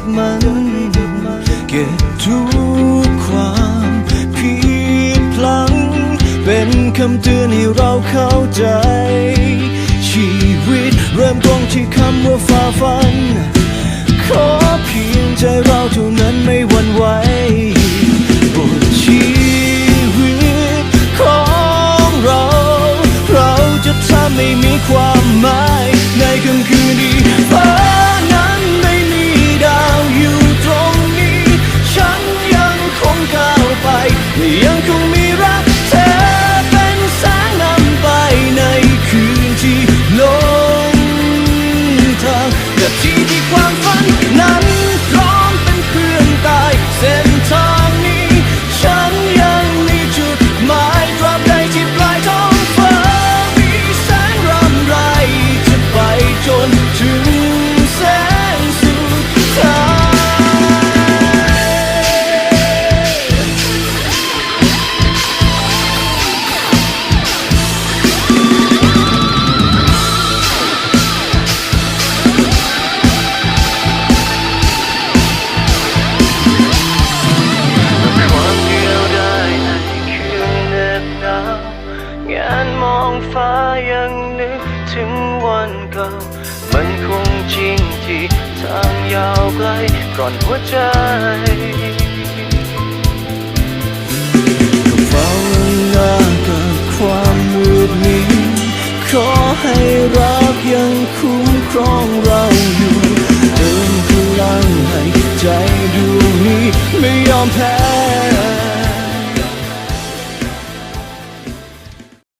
บมัน เก็บทุกความผิดพลัง เป็นคำเตือนให้เราเข้าใจ ชีวิตเริ่มต้นที่คำว่าฝ่าฟัน ขอเพียงใจเรา ไปยั ฟ้ายังนึกถึงวันเก่า มันคงจริงที่ทางยาวไกลก่อนหัวใจเฝ้าหน้ากับความมืดมิดขอให้รักยังคุ้มครองเราอยู่เติมพลังให้ใจดวงนี้ไม่ยอมแพ้